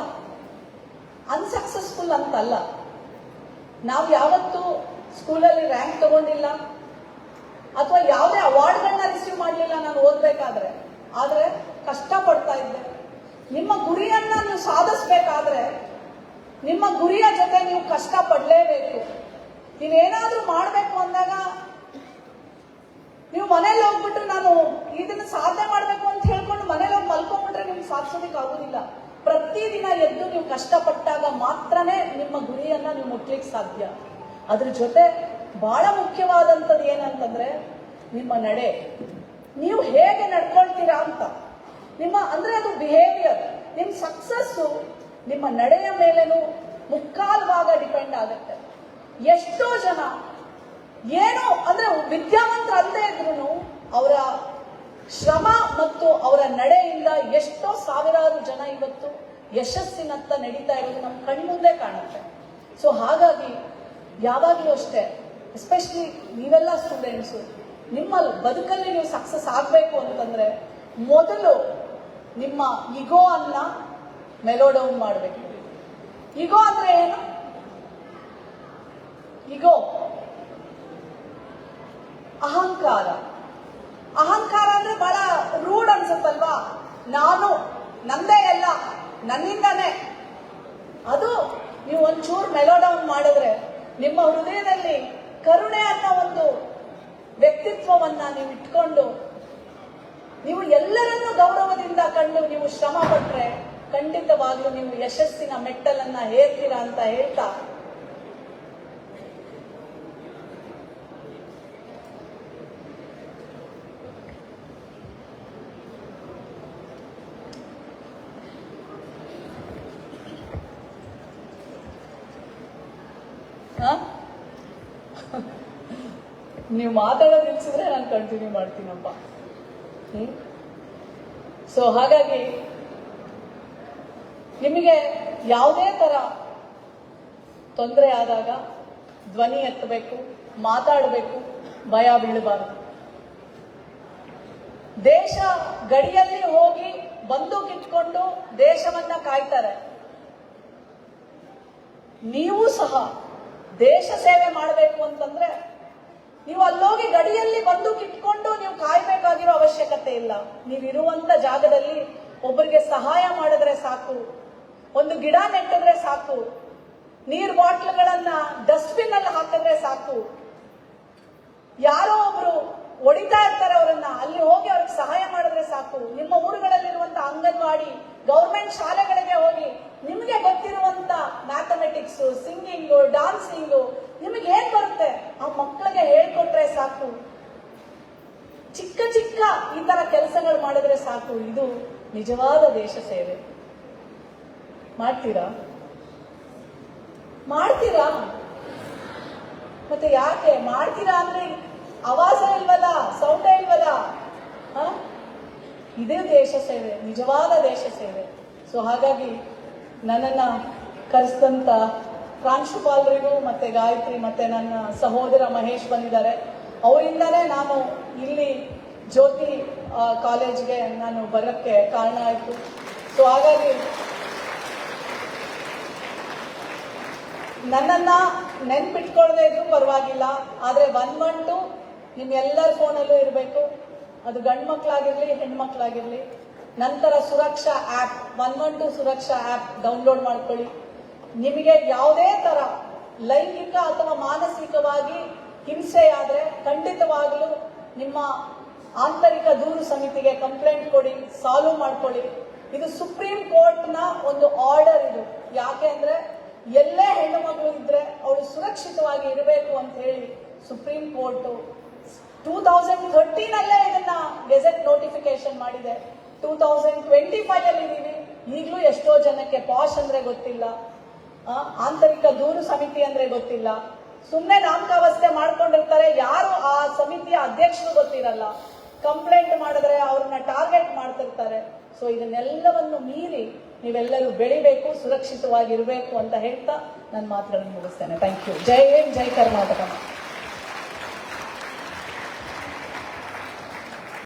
[SPEAKER 1] ಅನ್ಸಕ್ಸಸ್ಫುಲ್ ಅಂತಲ್ಲ. ನಾವು ಯಾವತ್ತೂ ಸ್ಕೂಲಲ್ಲಿ ರ್ಯಾಂಕ್ ತಗೊಂಡಿಲ್ಲ ಅಥವಾ ಯಾವುದೇ ಅವಾರ್ಡ್ಗಳನ್ನ ರಿಸೀವ್ ಮಾಡಲಿಲ್ಲ ನಾನು ಓದ್ಬೇಕಾದ್ರೆ. ಆದರೆ ಕಷ್ಟ ಪಡ್ತಾ ಇದ್ದೆ. ನಿಮ್ಮ ಗುರಿಯನ್ನ ನೀವು ಸಾಧಿಸ್ಬೇಕಾದ್ರೆ ನಿಮ್ಮ ಗುರಿಯ ಜೊತೆ ನೀವು ಕಷ್ಟ ಪಡಲೇಬೇಕು ನೀವೇನಾದ್ರೂ ಮಾಡಬೇಕು ಅಂದಾಗ ನೀವು ಮನೇಲಿ ಹೋಗ್ಬಿಟ್ಟು ನಾನು ಇದನ್ನ ಸಾಧನೆ ಮಾಡಬೇಕು ಅಂತ ಹೇಳ್ಕೊಂಡು ಮನೇಲಿ ಹೋಗಿ ಮಲ್ಕೊಂಡ್ಬಿಟ್ರೆ ನಿಮ್ಗೆ ಸಾಧಿಸೋದಕ್ಕೆ ಆಗುದಿಲ್ಲ ಪ್ರತಿದಿನ ಎದ್ದು ನೀವು ಕಷ್ಟಪಟ್ಟಾಗ ಮಾತ್ರನೇ ನಿಮ್ಮ ಗುರಿಯನ್ನ ನೀವು ಮುಟ್ಲಿಕ್ಕೆ ಸಾಧ್ಯ. ಅದ್ರ ಜೊತೆ ಬಹಳ ಮುಖ್ಯವಾದಂಥದ್ದು ಏನಂತಂದ್ರೆ ನಿಮ್ಮ ನಡೆ. ನೀವು ಹೇಗೆ ನಡ್ಕೊಳ್ತೀರಾ ಅಂತ. ನಿಮ್ಮ ಅಂದ್ರೆ ಅದು ಬಿಹೇವಿಯರ್ ನಿಮ್ಮ ಸಕ್ಸಸ್ಸು ನಿಮ್ಮ ನಡೆಯ ಮೇಲೇನು ಮುಕ್ಕಾಲು ಭಾಗ ಡಿಪೆಂಡ್ ಆಗುತ್ತೆ. ಎಷ್ಟೋ ಜನ ಏನೋ ಅಂದ್ರೆ ವಿದ್ಯಾವಂತರಲ್ಲದೆ ಇದ್ರು ಅವರ ಶ್ರಮ ಮತ್ತು ಅವರ ನಡೆಯಿಂದ ಎಷ್ಟೋ ಸಾವಿರಾರು ಜನ ಇವತ್ತು ಯಶಸ್ಸಿನತ್ತ ನಡೀತಾ ಇರೋದು ನಮ್ಮ ಕಣ್ಮುಂದೆ ಕಾಣುತ್ತೆ. ಸೊ ಹಾಗಾಗಿ ಯಾವಾಗಲೂ ಅಷ್ಟೇ ಎಸ್ಪೆಷಲಿ ನೀವೆಲ್ಲ ಸ್ಟೂಡೆಂಟ್ಸು ನಿಮ್ಮ ಬದುಕಲ್ಲಿ ನೀವು ಸಕ್ಸಸ್ ಆಗಬೇಕು ಅಂತಂದ್ರೆ ಮೊದಲು ನಿಮ್ಮ ಇಗೋ ಅನ್ನ ಮೆಲೋಡೌನ್ ಮಾಡಬೇಕು. ಇಗೋ ಅಂದ್ರೆ ಏನು? ಇಗೋ ಅಹಂಕಾರ. ಅಹಂಕಾರ ಅಂದ್ರೆ ಬಹಳ ರೂಢ್ ಅನ್ಸುತ್ತಲ್ವಾ? ನಾನು, ನಂದೇ ಎಲ್ಲ. ನನ್ನಿಂದಾನೇ. ಅದು ನೀವು ಒಂಚೂರು ಮೆಲೋಡೌನ್ ಮಾಡಿದ್ರೆ ನಿಮ್ಮ ಹೃದಯದಲ್ಲಿ ಕರುಣೆ ಅನ್ನೋ ಒಂದು ವ್ಯಕ್ತಿತ್ವವನ್ನ ನೀವು ಇಟ್ಕೊಂಡು ನೀವು ಎಲ್ಲರನ್ನೂ ಗೌರವದಿಂದ ಕಂಡು ನೀವು ಶ್ರಮ ಪಟ್ರೆ ಖಂಡಿತವಾಗ್ಲೂ ನೀವು ಯಶಸ್ಸಿನ ಮೆಟ್ಟಲನ್ನ ಹೇರ್ತೀರಾ ಅಂತ ಹೇಳ್ತಾ ಹ? ನೀವು ಮಾತಾಡೋದು ನಿಲ್ಸಿದ್ರೆ ನಾನು ಕಂಟಿನ್ಯೂ ಮಾಡ್ತೀನಪ್ಪ. ಹ್ಮ್? ಸೊ ಹಾಗಾಗಿ, ನಿಮಗೆ ಯಾವುದೇ ತರ ತೊಂದರೆ ಆದಾಗ ಧ್ವನಿ ಎತ್ತಬೇಕು, ಮಾತಾಡಬೇಕು, ಭಯ ಬೀಳಬಾರದು. ದೇಶ ಗಡಿಯಲ್ಲಿ ಹೋಗಿ ಬಂದೂಕ್ ಇಟ್ಕೊಂಡು ದೇಶವನ್ನ ಕಾಯ್ತಾರೆ. ನೀವು ಸಹ ದೇಶ ಸೇವೆ ಮಾಡಬೇಕು ಅಂತಂದ್ರೆ ನೀವು ಅಲ್ಲೋಗಿ ಗಡಿಯಲ್ಲಿ ಬಂದು ಕಿಟ್ಕೊಂಡು ನೀವು ಕಾಯ್ಬೇಕಾಗಿರೋ ಅವಶ್ಯಕತೆ ಇಲ್ಲ. ನೀವಿರುವಂತ ಜಾಗದಲ್ಲಿ ಒಬ್ಬರಿಗೆ ಸಹಾಯ ಮಾಡಿದ್ರೆ ಸಾಕು. ಒಂದು ಗಿಡ ನೆಟ್ಟಿದ್ರೆ ಸಾಕು. ನೀರ್ ಬಾಟ್ಲ್ಗಳನ್ನ ಡಸ್ಟ್ಬಿನ್ ಅಲ್ಲಿ ಹಾಕಿದ್ರೆ ಸಾಕು. ಯಾರೋ ಒಬ್ರು ಹೊಡಿತಾ ಇರ್ತಾರೆ ಅವರನ್ನ, ಅಲ್ಲಿ ಹೋಗಿ ಅವ್ರಿಗೆ ಸಹಾಯ ಮಾಡಿದ್ರೆ ಸಾಕು. ನಿಮ್ಮ ಊರುಗಳಲ್ಲಿರುವಂತ ಅಂಗನವಾಡಿ, ಗೌರ್ಮೆಂಟ್ ಶಾಲೆಗಳಿಗೆ ಹೋಗಿ ನಿಮಗೆ ಗೊತ್ತಿರುವಂತ ಮ್ಯಾಥಮೆಟಿಕ್ಸ್ ಸಿಂಗಿಂಗು ಡಾನ್ಸಿಂಗು ನಿಮಗೆ ಏನ್ ಬರುತ್ತೆ? ಆ ಮಕ್ಕಳಿಗೆ ಹೇಳ್ಕೊಟ್ರೆ ಸಾಕು. ಚಿಕ್ಕ ಚಿಕ್ಕ ಈ ತರ ಕೆಲಸಗಳು ಮಾಡಿದ್ರೆ ಸಾಕು. ಇದು ನಿಜವಾದ ದೇಶ ಸೇವೆ. ಮಾಡ್ತೀರಾ? ಮಾಡ್ತೀರಾ? ಮತ್ತೆ ಯಾಕೆ? ಮಾಡ್ತೀರಾ ಅಂದ್ರೆ ಆವಾಸ ಇಲ್ವಲ್ಲ? ಸೌಂಡ ಇಲ್ವಲ್ಲ? ಇದೇ ದೇಶ ಸೇವೆ, ನಿಜವಾದ ದೇಶ ಸೇವೆ. ಸೊ ಹಾಗಾಗಿ ನನ್ನನ್ನ ಕರೆಸಿದಂತ ಪ್ರಾಂಶುಪಾಲರಿಗೂ ಮತ್ತೆ ಗಾಯತ್ರಿ ಮತ್ತೆ ನನ್ನ ಸಹೋದರ ಮಹೇಶ್ ಬಂದಿದ್ದಾರೆ. ಅವರಿಂದನೇ ನಾನು ಇಲ್ಲಿ ಜ್ಯೋತಿ ಕಾಲೇಜ್ಗೆ ನಾನು ಬರೋಕ್ಕೆ ಕಾರಣ ಆಯಿತು. ಸೊ ಹಾಗಾಗಿ ನನ್ನನ್ನು ನೆನ್ಪಿಟ್ಕೊಳ್ಳದೆ ಇದ್ರೂ ಪರವಾಗಿಲ್ಲ. ಆದರೆ ಒನ್ ಮಂತು ನಿಮ್ಮೆಲ್ಲರ ಫೋನಲ್ಲೂ ಇರಬೇಕು. ಅದು ಗಂಡು ಮಕ್ಕಳಾಗಿರಲಿ ಹೆಣ್ಮಕ್ಳಾಗಿರಲಿ. ನಂತರ Suraksha app one month Suraksha app download ಮಾಡ್ಕೊಳ್ಳಿ. ನಿಮಗೆ ಯಾವುದೇ ತರ ಲೈಂಗಿಕ ಅಥವಾ ಮಾನಸಿಕವಾಗಿ ಹಿಂಸೆಯಾದರೆ ಖಂಡಿತವಾಗಲೂ ನಿಮ್ಮ ಆಂತರಿಕ ದೂರು ಸಮಿತಿಗೆ ಕಂಪ್ಲೇಂಟ್ ಕೊಡಿ ಸಾಲ್ವ್ ಮಾಡ್ಕೊಳ್ಳಿ. ಇದು ಸುಪ್ರೀಂ ಕೋರ್ಟ್ನ ಒಂದು ಆರ್ಡರ್ ಇದು. ಯಾಕೆ ಅಂದ್ರೆ ಎಲ್ಲೇ ಹೆಣ್ಣು ಮಗಳು ಇದ್ರೆ ಅವಳು ಸುರಕ್ಷಿತವಾಗಿ ಇರಬೇಕು ಅಂತ ಹೇಳಿ Supreme Court two thousand thirteen ಅಲ್ಲೇ ಇದನ್ನ ಗೆಜೆಟ್ ನೋಟಿಫಿಕೇಶನ್ ಮಾಡಿದೆ. ಟೂ ತೌಸಂಡ್ ಟ್ವೆಂಟಿ ಫೈವ್ ಅಲ್ಲಿ ಇದೀವಿ. ಈಗಲೂ ಎಷ್ಟೋ ಜನಕ್ಕೆ ಪಾಶ್ ಅಂದ್ರೆ ಗೊತ್ತಿಲ್ಲ. ಆಂತರಿಕ ದೂರು ಸಮಿತಿ ಅಂದ್ರೆ ಗೊತ್ತಿಲ್ಲ. ಸುಮ್ಮನೆ ನಾಮಕಾವಸ್ಥೆ ಮಾಡ್ಕೊಂಡಿರ್ತಾರೆ, ಯಾರು ಆ ಸಮಿತಿಯ ಅಧ್ಯಕ್ಷರು ಗೊತ್ತಿರಲ್ಲ. ಕಂಪ್ಲೇಂಟ್ ಮಾಡಿದ್ರೆ ಅವ್ರನ್ನ ಟಾರ್ಗೆಟ್ ಮಾಡ್ತಿರ್ತಾರೆ. ಸೊ ಇದನ್ನೆಲ್ಲವನ್ನು ಮೀರಿ ನೀವೆಲ್ಲರೂ ಬೆಳಿಬೇಕು, ಸುರಕ್ಷಿತವಾಗಿರಬೇಕು ಅಂತ ಹೇಳ್ತಾ ನನ್ನ ಮಾತುಗಳನ್ನು ಮುಗಿಸ್ತೇನೆ. Thank you Jai Hind, Jai Karnataka.